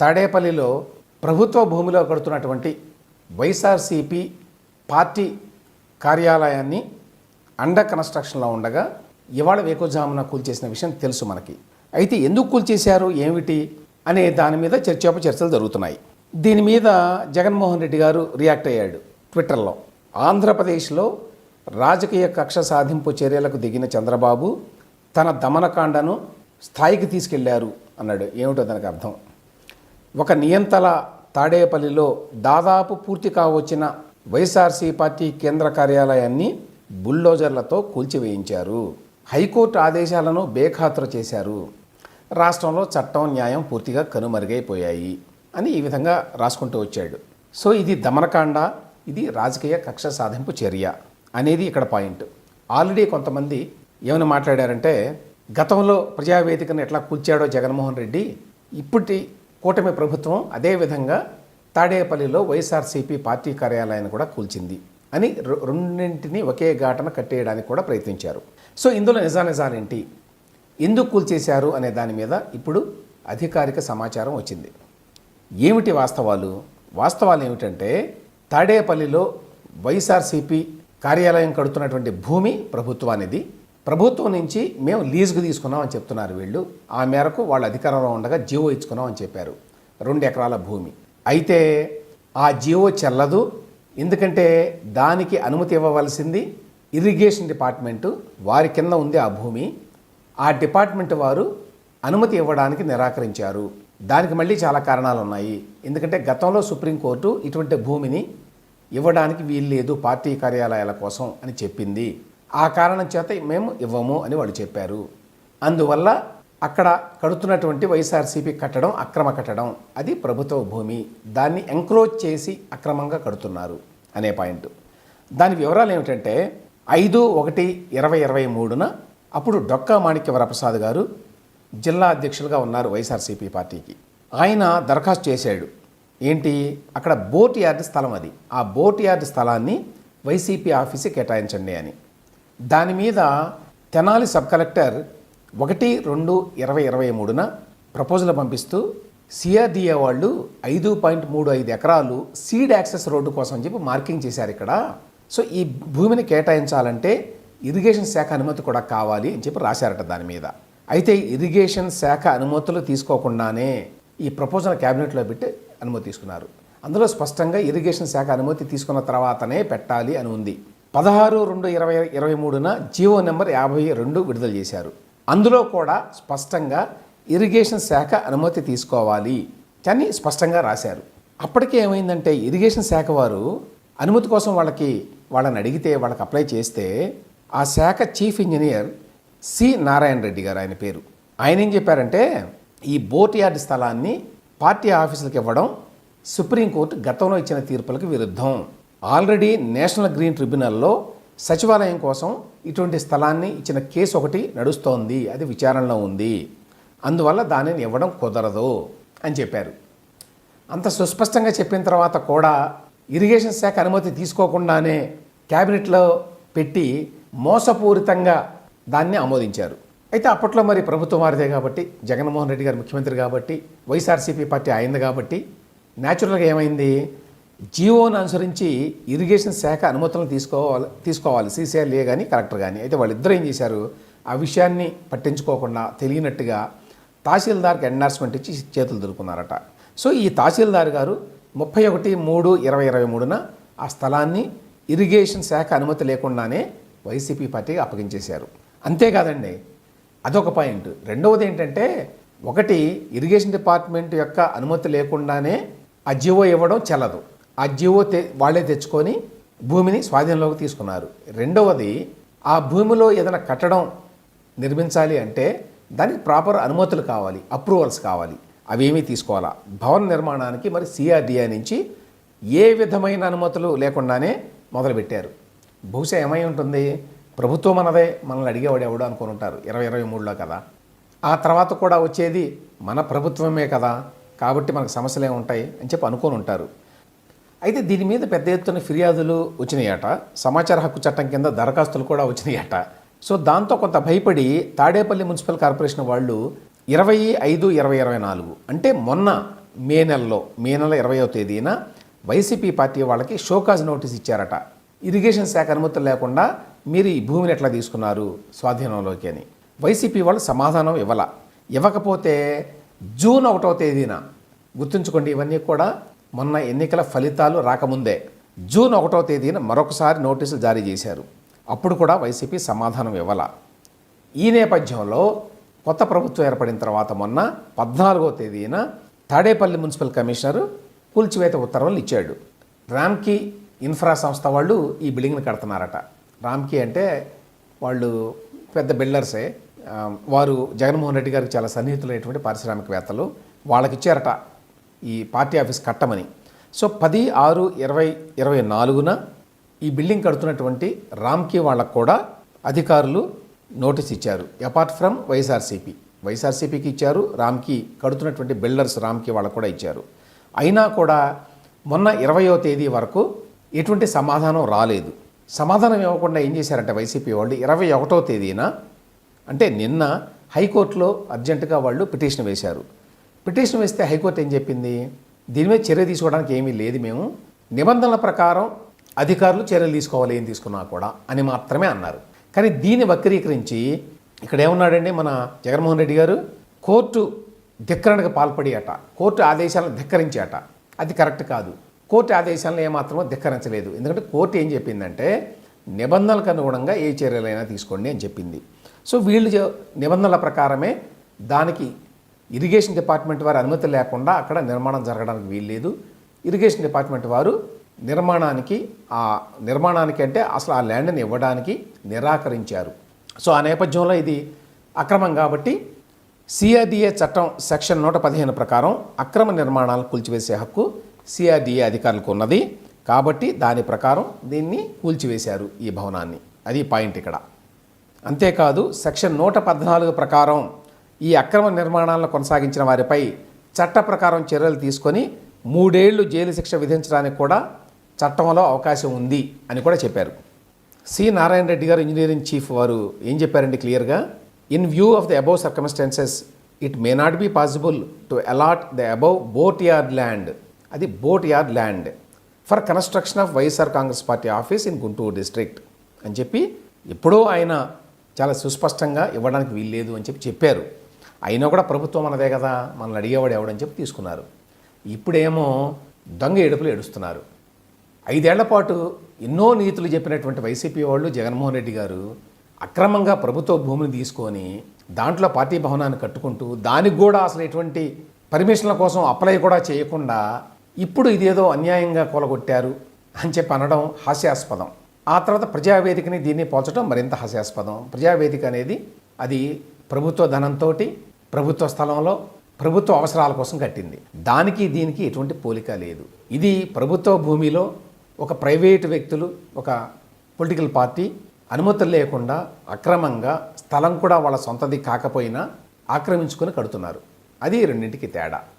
తాడేపల్లిలో ప్రభుత్వ భూమిలో కడుతున్నటువంటి వైఎస్ఆర్సిపి పార్టీ కార్యాలయాన్ని అండర్ కన్స్ట్రక్షన్లో ఉండగా ఇవాళ వేకోజామున కూల్చేసిన విషయం తెలుసు మనకి. అయితే ఎందుకు కూల్చేశారు? ఏమిటి? అనే దాని మీద చర్చోప చర్చలు జరుగుతున్నాయి. దీని మీద జగన్మోహన్ రెడ్డి గారు రియాక్ట్ అయ్యాడు ట్విట్టర్లో. ఆంధ్రప్రదేశ్లో రాజకీయ కక్ష సాధింపు చర్యలకు దిగిన చంద్రబాబు తన దమనకాండను స్థాయికి తీసుకెళ్ళారు అన్నాడు. ఏమిటో దానికి అర్థం? ఒక నియంతల తాడేపల్లిలో దాదాపు పూర్తి కావచ్చిన వైఎస్ఆర్సీ పార్టీ కేంద్ర కార్యాలయాన్ని బుల్డోజర్లతో కూల్చివేయించారు. హైకోర్టు ఆదేశాలను బేఖాతరు చేశారు. రాష్ట్రంలో చట్టం న్యాయం పూర్తిగా కనుమరుగైపోయాయి అని ఈ విధంగా రాసుకుంటూ వచ్చాడు. సో ఇది దమనకాండ ఇది రాజకీయ కక్ష సాధింపు చర్య అనేది ఇక్కడ పాయింట్. ఆల్రెడీ కొంతమంది ఏమైనా మాట్లాడారంటే గతంలో ప్రజావేదికను ఎట్లా కూల్చాడో జగన్మోహన్ రెడ్డి ఇప్పటి కూటమి ప్రభుత్వం అదేవిధంగా తాడేపల్లిలో వైఎస్ఆర్సీపీ పార్టీ కార్యాలయాన్ని కూడా కూల్చింది అని రె- రెండింటిని ఒకే ఘాటన కట్టేయడానికి కూడా ప్రయత్నించారు. సో ఇందులో నిజానిజాలేంటి? ఎందుకు కూల్చేశారు అనే దాని మీద ఇప్పుడు అధికారిక సమాచారం వచ్చింది. ఏమిటి వాస్తవాలు? వాస్తవాలు ఏమిటంటే తాడేపల్లిలో వైఎస్ఆర్సీపీ కార్యాలయం కడుతున్నటువంటి భూమి ప్రభుత్వానిది. ప్రభుత్వం నుంచి మేము లీజుకు తీసుకున్నామని చెప్తున్నారు వీళ్ళు. ఆ మేరకు వాళ్ళ అధికారంలో ఉండగా జీవో ఇచ్చుకున్నామని చెప్పారు. రెండు ఎకరాల భూమి. అయితే ఆ జీవో చెల్లదు. ఎందుకంటే దానికి అనుమతి ఇవ్వవలసింది ఇరిగేషన్ డిపార్ట్మెంటు. వారి కింద ఉంది ఆ భూమి. ఆ డిపార్ట్మెంట్ వారు అనుమతి ఇవ్వడానికి నిరాకరించారు. దానికి మళ్ళీ చాలా కారణాలు ఉన్నాయి. ఎందుకంటే గతంలో సుప్రీంకోర్టు ఇటువంటి భూమిని ఇవ్వడానికి వీల్లేదు పార్టీ కార్యాలయాల కోసం అని చెప్పింది. ఆ కారణం చేత మేము ఇవ్వము అని వాళ్ళు చెప్పారు. అందువల్ల అక్కడ కడుతున్నటువంటి వైఎస్ఆర్సీపీ కట్టడం అక్రమ కట్టడం అది ప్రభుత్వ భూమి. దాన్ని ఎంక్రోచ్ చేసి అక్రమంగా కడుతున్నారు అనే పాయింట్ దాని వివరాలు ఏమిటంటే ఐదు ఒకటి ఇరవై ఇరవై మూడున అప్పుడు డొక్కా మాణిక్య వరప్రసాద్ గారు జిల్లా అధ్యక్షులుగా ఉన్నారు వైఎస్ఆర్సీపీ పార్టీకి. ఆయన దరఖాస్తు చేశాడు. ఏంటి? అక్కడ బోట్ యార్డ్ స్థలం అది. ఆ బోట్ యార్డ్ స్థలాన్ని వైసీపీ ఆఫీస్కి కేటాయించండి అని. దాని మీద తెనాలి సబ్ కలెక్టర్ ఒకటి రెండు ఇరవై ఇరవై మూడున ప్రపోజల్ పంపిస్తూ సిఆర్డిఏ వాళ్ళు ఐదు పాయింట్ మూడు ఐదు ఎకరాలు సీడ్ యాక్సెస్ రోడ్డు కోసం అని చెప్పి మార్కింగ్ చేశారు ఇక్కడ. సో ఈ భూమిని కేటాయించాలంటే ఇరిగేషన్ శాఖ అనుమతి కూడా కావాలి అని చెప్పి రాశారట దాని మీద. అయితే ఇరిగేషన్ శాఖ అనుమతులు తీసుకోకుండానే ఈ ప్రపోజల్ క్యాబినెట్లో పెట్టి అనుమతి తీసుకున్నారు. అందులో స్పష్టంగా ఇరిగేషన్ శాఖ అనుమతి తీసుకున్న తర్వాతనే పెట్టాలి అని ఉంది. పదహారు రెండు ఇరవై ఇరవై మూడున జియో నెంబర్ యాభై రెండు విడుదల చేశారు. అందులో కూడా స్పష్టంగా ఇరిగేషన్ శాఖ అనుమతి తీసుకోవాలి కానీ స్పష్టంగా రాశారు. అప్పటికే ఏమైందంటే ఇరిగేషన్ శాఖ వారు అనుమతి కోసం వాళ్ళకి వాళ్ళని అడిగితే వాళ్ళకి అప్లై చేస్తే ఆ శాఖ chief engineer C Narayana Reddy గారు ఆయన పేరు. ఆయన ఏం చెప్పారంటే ఈ బోట్ యార్డ్ స్థలాన్ని పార్టీ ఆఫీసులకు ఇవ్వడం సుప్రీంకోర్టు గతంలో ఇచ్చిన తీర్పులకు విరుద్ధం. ఆల్రెడీ నేషనల్ గ్రీన్ ట్రిబ్యునల్లో సచివాలయం కోసం ఇటువంటి స్థలాన్ని ఇచ్చిన కేసు ఒకటి నడుస్తోంది. అది విచారణలో ఉంది. అందువల్ల దానిని ఇవ్వడం కుదరదు అని చెప్పారు. అంత సుస్పష్టంగా చెప్పిన తర్వాత కూడా ఇరిగేషన్ శాఖ అనుమతి తీసుకోకుండానే క్యాబినెట్లో పెట్టి మోసపూరితంగా దాన్ని ఆమోదించారు. అయితే అప్పట్లో మరి ప్రభుత్వం వారిదే కాబట్టి జగన్మోహన్ రెడ్డి గారు ముఖ్యమంత్రి కాబట్టి వైఎస్ఆర్సీపీ పార్టీ అయింది కాబట్టి న్యాచురల్గా ఏమైంది? జియోను అనుసరించి ఇరిగేషన్ శాఖ అనుమతులను తీసుకోవాలి తీసుకోవాలి. సీసీఆర్ఏ కానీ కలెక్టర్ కానీ అయితే వాళ్ళిద్దరూ ఏం చేశారు? ఆ విషయాన్ని పట్టించుకోకుండా తెలియనట్టుగా తహసీల్దార్కి ఎండార్స్మెంట్ ఇచ్చి చేతులు దొరుకున్నారట సో ఈ తహసీల్దార్ గారు ముప్పై ఒకటి మూడు ఇరవై ఇరవై మూడున ఆ స్థలాన్ని ఇరిగేషన్ శాఖ అనుమతి లేకుండానే వైసీపీ పార్టీకి అప్పగించేశారు. అంతేకాదండి అదొక పాయింట్. రెండవది ఏంటంటే ఒకటి ఇరిగేషన్ డిపార్ట్మెంట్ యొక్క అనుమతి లేకుండానే ఆ జివో ఇవ్వడం చెల్లదు. ఆ జీవో తె వాళ్ళే తెచ్చుకొని భూమిని స్వాధీనంలోకి తీసుకున్నారు. రెండవది ఆ భూమిలో ఏదైనా కట్టడం నిర్మించాలి అంటే దానికి ప్రాపర్ అనుమతులు కావాలి అప్రూవల్స్ కావాలి. అవేమీ తీసుకోవాలా? భవన నిర్మాణానికి మరి సిఆర్డిఐ నుంచి ఏ విధమైన అనుమతులు లేకుండానే మొదలుపెట్టారు. బహుశా ఏమై ఉంటుంది? ప్రభుత్వం అన్నదే మనల్ని అడిగేవాడు ఎవడు అనుకుని ఉంటారు. ఇరవై ఇరవై మూడులో కదా. ఆ తర్వాత కూడా వచ్చేది మన ప్రభుత్వమే కదా. కాబట్టి మనకు సమస్యలు ఏమి ఉంటాయి అని చెప్పి అనుకొని ఉంటారు. అయితే దీని మీద పెద్ద ఎత్తున ఫిర్యాదులు వచ్చినాయట. సమాచార హక్కు చట్టం కింద దరఖాస్తులు కూడా వచ్చినాయట. సో దాంతో కొంత భయపడి తాడేపల్లి మున్సిపల్ కార్పొరేషన్ వాళ్ళు ఇరవై ఐదు ఇరవై ఇరవై నాలుగు అంటే మొన్న మే నెలలో మే నెల ఇరవయో తేదీన వైసీపీ పార్టీ వాళ్ళకి షోకాజ్ నోటీస్ ఇచ్చారట. ఇరిగేషన్ శాఖ అనుమతులు లేకుండా మీరు ఈ భూమిని ఎట్లా తీసుకున్నారు స్వాధీనంలోకి అని. వైసీపీ వాళ్ళు సమాధానం ఇవ్వాల. ఇవ్వకపోతే జూన్ ఒకటో తేదీన గుర్తుంచుకోండి ఇవన్నీ కూడా మొన్న ఎన్నికల ఫలితాలు రాకముందే జూన్ ఒకటో తేదీన మరొకసారి నోటీసులు జారీ చేశారు. అప్పుడు కూడా వైసీపీ సమాధానం ఇవ్వాల. ఈ నేపథ్యంలో కొత్త ప్రభుత్వం ఏర్పడిన తర్వాత మొన్న పద్నాలుగో తేదీన తాడేపల్లి మున్సిపల్ కమిషనర్ కూల్చివేత ఉత్తర్వులు ఇచ్చాడు. రామ్కి ఇన్ఫ్రా సంస్థ వాళ్ళు ఈ బిల్డింగ్ని కడుతున్నారట. రామ్కి అంటే వాళ్ళు పెద్ద బిల్డర్సే. వారు జగన్మోహన్ రెడ్డి గారికి చాలా సన్నిహితులైనటువంటి పారిశ్రామికవేత్తలు. వాళ్ళకి ఇచ్చారట ఈ పార్టీ ఆఫీస్ కట్టమని. సో పది ఆరు ఇరవై ఇరవై నాలుగున ఈ బిల్డింగ్ కడుతున్నటువంటి రామ్కి వాళ్ళకు కూడా అధికారులు నోటీస్ ఇచ్చారు. Apart from YSRCP. వైఎస్ఆర్సీపీకి ఇచ్చారు రామ్కి కడుతున్నటువంటి బిల్డర్స్ రామ్కి వాళ్ళకు కూడా ఇచ్చారు. అయినా కూడా మొన్న ఇరవయో తేదీ వరకు ఎటువంటి సమాధానం రాలేదు. సమాధానం ఇవ్వకుండా ఏం చేశారంటే వైసీపీ వాళ్ళు ఇరవై ఒకటో తేదీన అంటే నిన్న హైకోర్టులో అర్జెంటుగా వాళ్ళు పిటిషన్ వేశారు. పిటిషన్ వేస్తే హైకోర్టు ఏం చెప్పింది? దీని మీద చర్య తీసుకోవడానికి ఏమీ లేదు మేము. నిబంధనల ప్రకారం అధికారులు చర్యలు తీసుకోవాలి ఏం తీసుకున్నా కూడా అని మాత్రమే అన్నారు. కానీ దీన్ని వక్రీకరించి ఇక్కడ ఏమన్నాడండి మన జగన్మోహన్ రెడ్డి గారు? కోర్టు ధిక్కరణకు పాల్పడి అట. కోర్టు ఆదేశాలను ధిక్కరించి అట. అది కరెక్ట్ కాదు. కోర్టు ఆదేశాలను ఏమాత్రమో ధిక్కరించలేదు. ఎందుకంటే కోర్టు ఏం చెప్పిందంటే నిబంధనలకు అనుగుణంగా ఏ చర్యలైనా తీసుకోండి అని చెప్పింది. సో వీళ్ళు నిబంధనల ప్రకారమే దానికి ఇరిగేషన్ డిపార్ట్మెంట్ వారి అనుమతి లేకుండా అక్కడ నిర్మాణం జరగడానికి వీల్లేదు. ఇరిగేషన్ డిపార్ట్మెంట్ వారు నిర్మాణానికి ఆ నిర్మాణానికి అంటే అసలు ఆ ల్యాండ్ని ఇవ్వడానికి నిరాకరించారు. సో ఆ నేపథ్యంలో ఇది అక్రమం కాబట్టి సిఆర్డిఏ చట్టం సెక్షన్ నూట పదిహేను ప్రకారం అక్రమ నిర్మాణాలను కూల్చివేసే హక్కు సిఆర్డిఏ అధికారులకు ఉన్నది. కాబట్టి దాని ప్రకారం దీన్ని కూల్చివేశారు ఈ భవనాన్ని. అది పాయింట్ ఇక్కడ. అంతేకాదు సెక్షన్ నూట పద్నాలుగు ప్రకారం ఈ అక్రమ నిర్మాణాలను కొనసాగించిన వారిపై చట్ట ప్రకారం చర్యలు తీసుకొని మూడేళ్ళు జైలు శిక్ష విధించడానికి కూడా చట్టంలో అవకాశం ఉంది అని కూడా చెప్పారు. సి. నారాయణ రెడ్డి గారు ఇంజనీరింగ్ చీఫ్ వారు ఏం చెప్పారండి క్లియర్గా? In view of the above circumstances it may not be possible to allot the above boat yard land. అది boat yard land for construction of YSR Congress party office in Guntur district అని చెప్పి ఎప్పుడో ఆయన చాలా సుస్పష్టంగా ఇవ్వడానికి వీల్లేదు అని చెప్పి చెప్పారు. అయినా కూడా ప్రభుత్వం మనదే కదా మనల్ని అడిగేవాడు ఎవడని చెప్పి తీసుకున్నారు. ఇప్పుడేమో దొంగ ఏడుపులు ఏడుస్తున్నారు. ఐదేళ్ళ పాటు ఎన్నో నీతులు చెప్పినటువంటి వైసీపీ వాళ్ళు జగన్మోహన్ రెడ్డి గారు అక్రమంగా ప్రభుత్వ భూమిని తీసుకొని దాంట్లో పార్టీ భవనాన్ని కట్టుకుంటూ దానికి కూడా అసలు ఎటువంటి పర్మిషన్ల కోసం అప్లై కూడా చేయకుండా ఇప్పుడు ఇదేదో అన్యాయంగా కూలగొట్టారు అని చెప్పి అనడం హాస్యాస్పదం. ఆ తర్వాత ప్రజావేదికని దీన్ని పోల్చడం మరింత హాస్యాస్పదం. ప్రజావేదిక అనేది అది ప్రభుత్వ ధనంతో ప్రభుత్వ స్థలంలో ప్రభుత్వ అవసరాల కోసం కట్టింది. దానికి దీనికి ఎటువంటి పోలిక లేదు. ఇది ప్రభుత్వ భూమిలో ఒక ప్రైవేటు వ్యక్తులు ఒక పొలిటికల్ పార్టీ అనుమతులు లేకుండా అక్రమంగా స్థలం కూడా వాళ్ళ సొంతది కాకపోయినా ఆక్రమించుకొని కడుతున్నారు. అది రెండింటికి తేడా.